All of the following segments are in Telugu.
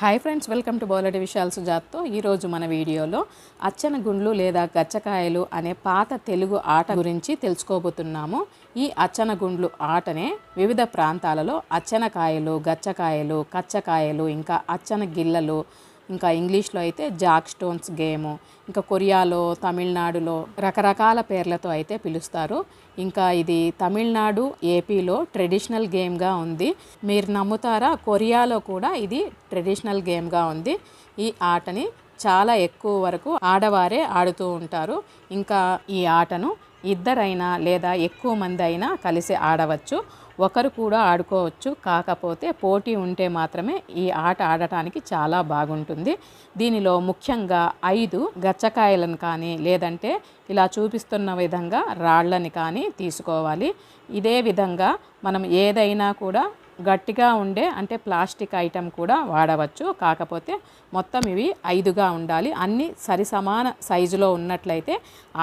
హాయ్ ఫ్రెండ్స్ వెల్కమ్ టు బౌలడి విశాల్ సుజాత్తో ఈరోజు మన వీడియోలో అచ్చన గుండ్లు లేదా గచ్చకాయలు అనే పాత తెలుగు ఆట గురించి తెలుసుకోబోతున్నాము. ఈ అచ్చన గుండ్లు ఆటనే వివిధ ప్రాంతాలలో అచ్చనకాయలు గచ్చకాయలు కచ్చకాయలు ఇంకా అచ్చన గిల్లలు ఇంకా ఇంగ్లీష్లో అయితే జాక్ స్టోన్స్ గేము ఇంకా కొరియాలో తమిళనాడులో రకరకాల పేర్లతో అయితే పిలుస్తారు. ఇంకా ఇది తమిళనాడు ఏపీలో ట్రెడిషనల్ గేమ్గా ఉంది. మీరు నమ్ముతారా? కొరియాలో కూడా ఇది ట్రెడిషనల్ గేమ్గా ఉంది. ఈ ఆటని చాలా ఎక్కువ వరకు ఆడవారే ఆడుతూ ఉంటారు. ఇంకా ఈ ఆటను ఇద్దరైనా లేదా ఎక్కువ మంది అయినా కలిసి ఆడవచ్చు. ఒకరు కూడా ఆడుకోవచ్చు. కాకపోతే పోటీ ఉంటే మాత్రమే ఈ ఆట ఆడటానికి చాలా బాగుంటుంది. దీనిలో ముఖ్యంగా ఐదు గచ్చకాయలను కానీ లేదంటే ఇలా చూపిస్తున్న విధంగా రాళ్ళని కానీ తీసుకోవాలి. ఇదే విధంగా మనం ఏదైనా కూడా గట్టిగా ఉండే అంటే ప్లాస్టిక్ ఐటెం కూడా వాడవచ్చు. కాకపోతే మొత్తం ఇవి ఐదుగా ఉండాలి. అన్ని సరి సమాన సైజులో ఉన్నట్లయితే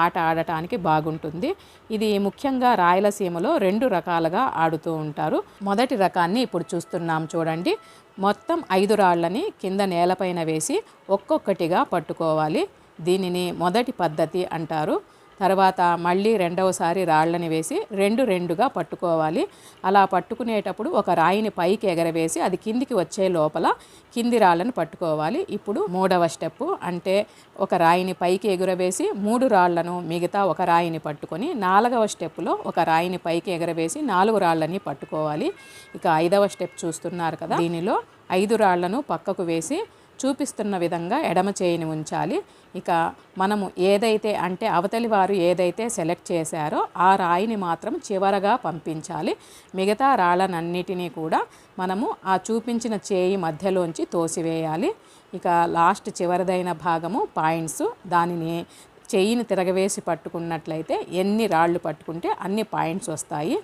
ఆట ఆడటానికి బాగుంటుంది. ఇది ముఖ్యంగా రాయలసీమలో రెండు రకాలుగా ఆడుతూ ఉంటారు. మొదటి రకాన్ని ఇప్పుడు చూస్తున్నాం చూడండి. మొత్తం ఐదు రాళ్ళని కింద నేలపైన వేసి ఒక్కొక్కటిగా పట్టుకోవాలి. దీనిని మొదటి పద్ధతి అంటారు. తర్వాత మళ్ళీ రెండవసారి రాళ్ళని వేసి రెండు రెండుగా పట్టుకోవాలి. అలా పట్టుకునేటప్పుడు ఒక రాయిని పైకి ఎగరవేసి అది కిందికి వచ్చే లోపల కింది రాళ్ళని పట్టుకోవాలి. ఇప్పుడు మూడవ స్టెప్ అంటే ఒక రాయిని పైకి ఎగురవేసి మూడు రాళ్ళను మిగతా ఒక రాయిని పట్టుకొని నాలుగవ స్టెప్లో ఒక రాయిని పైకి ఎగరవేసి నాలుగు రాళ్ళని పట్టుకోవాలి. ఇక ఐదవ స్టెప్ చూస్తున్నారు కదా? దీనిలో ఐదు రాళ్ళను పక్కకు వేసి చూపిస్తున్న విధంగా ఎడమ చేయిని ఉంచాలి. ఇక మనము ఏదైతే అంటే అవతలి వారు ఏదైతే సెలెక్ట్ చేశారో ఆ రాయిని మాత్రం చివరగా పంపించాలి. మిగతా రాళ్ళనన్నిటినీ కూడా మనము ఆ చూపించిన చేయి మధ్యలోంచి తోసివేయాలి. ఇక లాస్ట్ చివరిదైన భాగము పాయింట్స్. దానిని చెయ్యిని తిరగవేసి పట్టుకున్నట్లయితే ఎన్ని రాళ్ళు పట్టుకుంటే అన్ని పాయింట్స్ వస్తాయి.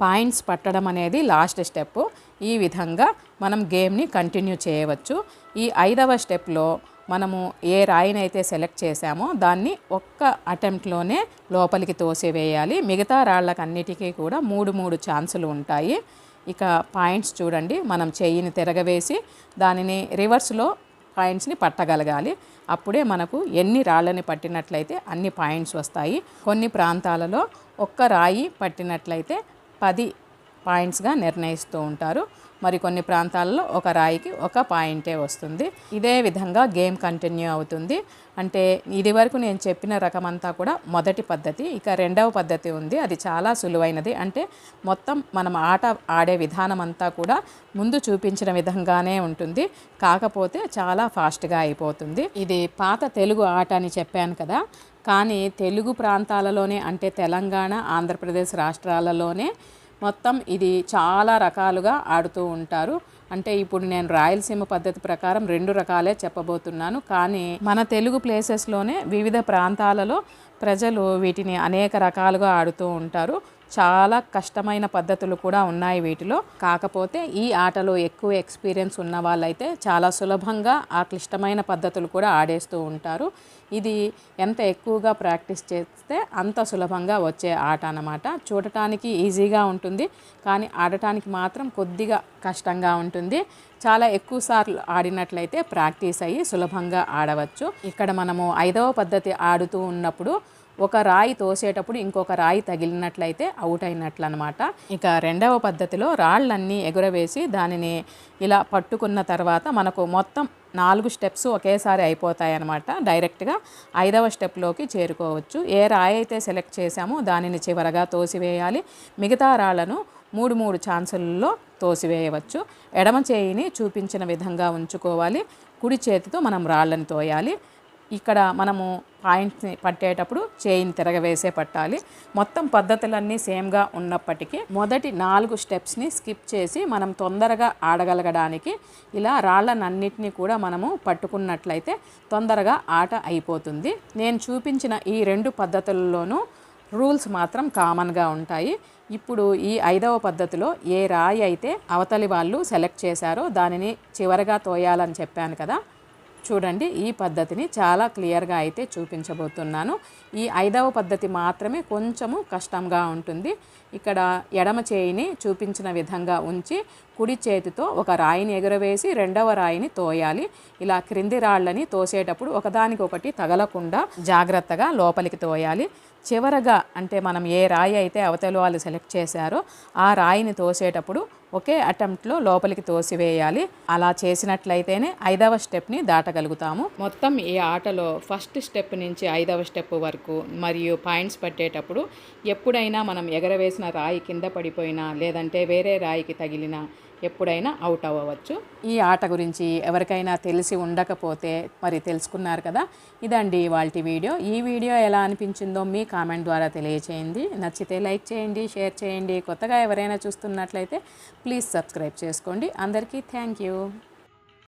పాయింట్స్ పట్టడం అనేది లాస్ట్ స్టెప్. ఈ విధంగా మనం గేమ్ని కంటిన్యూ చేయవచ్చు. ఈ ఐదవ స్టెప్లో మనము ఏ రాయిని అయితే సెలెక్ట్ చేశామో దాన్ని ఒక్క అటెంప్ట్లోనే లోపలికి తోసివేయాలి. మిగతా రాళ్ళకన్నిటికీ కూడా మూడు మూడు ఛాన్సులు ఉంటాయి. ఇక పాయింట్స్ చూడండి. మనం చెయ్యిని తిరగవేసి దానిని రివర్స్లో పాయింట్స్ని పట్టగలగాలి. అప్పుడే మనకు ఎన్ని రాళ్ళని పట్టినట్లయితే అన్ని పాయింట్స్ వస్తాయి. కొన్ని ప్రాంతాలలో ఒక్క రాయి పట్టినట్లయితే పది పాయింట్స్గా నిర్ణయిస్తూ ఉంటారు. మరి కొన్ని ప్రాంతాల్లో ఒక రాయికి ఒక పాయింటే వస్తుంది. ఇదే విధంగా గేమ్ కంటిన్యూ అవుతుంది. అంటే ఇది వరకు నేను చెప్పిన రకమంతా కూడా మొదటి పద్ధతి ఇక రెండవ పద్ధతి ఉంది. అది చాలా సులువైనది. అంటే మొత్తం మనం ఆట ఆడే విధానం అంతా కూడా ముందు చూపించిన విధంగానే ఉంటుంది. కాకపోతే చాలా ఫాస్ట్గా అయిపోతుంది. ఇది పాత తెలుగు ఆట అని చెప్పాను కదా కానీ తెలుగు ప్రాంతాలలోనే అంటే తెలంగాణ ఆంధ్రప్రదేశ్ రాష్ట్రాలలోనే మొత్తం ఇది చాలా రకాలుగా ఆడుతూ ఉంటారు. అంటే ఇప్పుడు నేను రాయలసీమ పద్ధతి ప్రకారం రెండు రకాలే చెప్పబోతున్నాను. కానీ మన తెలుగు ప్లేసెస్లోనే వివిధ ప్రాంతాలలో ప్రజలు వీటిని అనేక రకాలుగా ఆడుతూ ఉంటారు. చాలా కష్టమైన పద్ధతులు కూడా ఉన్నాయి వీటిలో. కాకపోతే ఈ ఆటలో ఎక్కువ ఎక్స్పీరియన్స్ ఉన్న వాళ్ళైతే చాలా సులభంగా ఆ క్లిష్టమైన పద్ధతులు కూడా ఆడేస్తూ ఉంటారు. ఇది ఎంత ఎక్కువగా ప్రాక్టీస్ చేస్తే అంత సులభంగా వచ్చే ఆట అన్నమాట. చూడటానికి ఈజీగా ఉంటుంది కానీ ఆడటానికి మాత్రం కొద్దిగా కష్టంగా ఉంటుంది. చాలా ఎక్కువ సార్లు ఆడినట్లయితే ప్రాక్టీస్ అయ్యి సులభంగా ఆడవచ్చు. ఇక్కడ మనము ఐదవ పద్ధతి ఆడుతూ ఉన్నప్పుడు ఒక రాయి తోసేటప్పుడు ఇంకొక రాయి తగిలినట్లయితే అవుట్ అయినట్లు అనమాట ఇక రెండవ పద్ధతిలో రాళ్ళన్నీ ఎగురవేసి దానిని ఇలా పట్టుకున్న తర్వాత మనకు మొత్తం నాలుగు స్టెప్స్ ఒకేసారి అయిపోతాయి అన్నమాట డైరెక్ట్గా ఐదవ స్టెప్లోకి చేరుకోవచ్చు. ఏ రాయి అయితే సెలెక్ట్ చేశామో దానిని చివరగా తోసివేయాలి. మిగతా రాళ్ళను మూడు మూడు ఛాన్సులలో తోసివేయవచ్చు. ఎడమ చేయిని చూపించిన విధంగా ఉంచుకోవాలి. కుడి చేతితో మనం రాళ్ళని తోయాలి. ఇక్కడ మనము పాయింట్స్ని పట్టేటప్పుడు చేయిని తిరగవేసే పట్టాలి. మొత్తం పద్ధతులన్నీ సేమ్గా ఉన్నప్పటికీ మొదటి నాలుగు స్టెప్స్ని స్కిప్ చేసి మనం తొందరగా ఆడగలగడానికి ఇలా రాళ్ళనన్నిటినీ కూడా మనము పట్టుకున్నట్లయితే తొందరగా ఆట అయిపోతుంది. నేను చూపించిన ఈ రెండు పద్ధతుల్లోనూ రూల్స్ మాత్రం కామన్గా ఉంటాయి. ఇప్పుడు ఈ ఐదవ పద్ధతిలో ఏ రాయి అయితే అవతలి వాళ్ళు సెలెక్ట్ చేశారో దానిని చివరగా తోయాలని చెప్పాను కదా చూడండి ఈ పద్ధతిని చాలా క్లియర్గా అయితే చూపించబోతున్నాను. ఈ ఐదవ పద్ధతి మాత్రమే కొంచెము కష్టంగా ఉంటుంది. ఇక్కడ ఎడమ చేయిని చూపించిన విధంగా ఉంచి కుడి చేతితో ఒక రాయిని ఎగురవేసి రెండవ రాయిని తోయాలి. ఇలా క్రింది రాళ్ళని తోసేటప్పుడు ఒకదానికొకటి తగలకుండా జాగ్రత్తగా లోపలికి తోయాలి. చివరగా అంటే మనం ఏ రాయి అయితే అవతల వాళ్ళు సెలెక్ట్ చేశారో ఆ రాయిని తోసేటప్పుడు ఒకే అటెంప్ట్లో లోపలికి తోసివేయాలి. అలా చేసినట్లయితేనే ఐదవ స్టెప్ని దాటగలుగుతాము. మొత్తం ఈ ఆటలో ఫస్ట్ స్టెప్ నుంచి ఐదవ స్టెప్ వరకు మరియు పాయింట్స్ పట్టేటప్పుడు ఎప్పుడైనా మనం ఎగరవేసిన రాయి కింద పడిపోయినా లేదంటే వేరే రాయికి తగిలినా ఎప్పుడైనా అవుట్ అవ్వవచ్చు. ఈ ఆట గురించి ఎవరికైనా తెలిసి ఉండకపోతే మరి తెలుసుకున్నారు కదా ఇదండి వాళ్ళ వీడియో. ఈ వీడియో ఎలా అనిపించిందో మీ కామెంట్ ద్వారా తెలియచేయండి. నచ్చితే లైక్ చేయండి షేర్ చేయండి. కొత్తగా ఎవరైనా చూస్తున్నట్లయితే ప్లీజ్ సబ్స్క్రైబ్ చేసుకోండి. అందరికీ థ్యాంక్ యూ.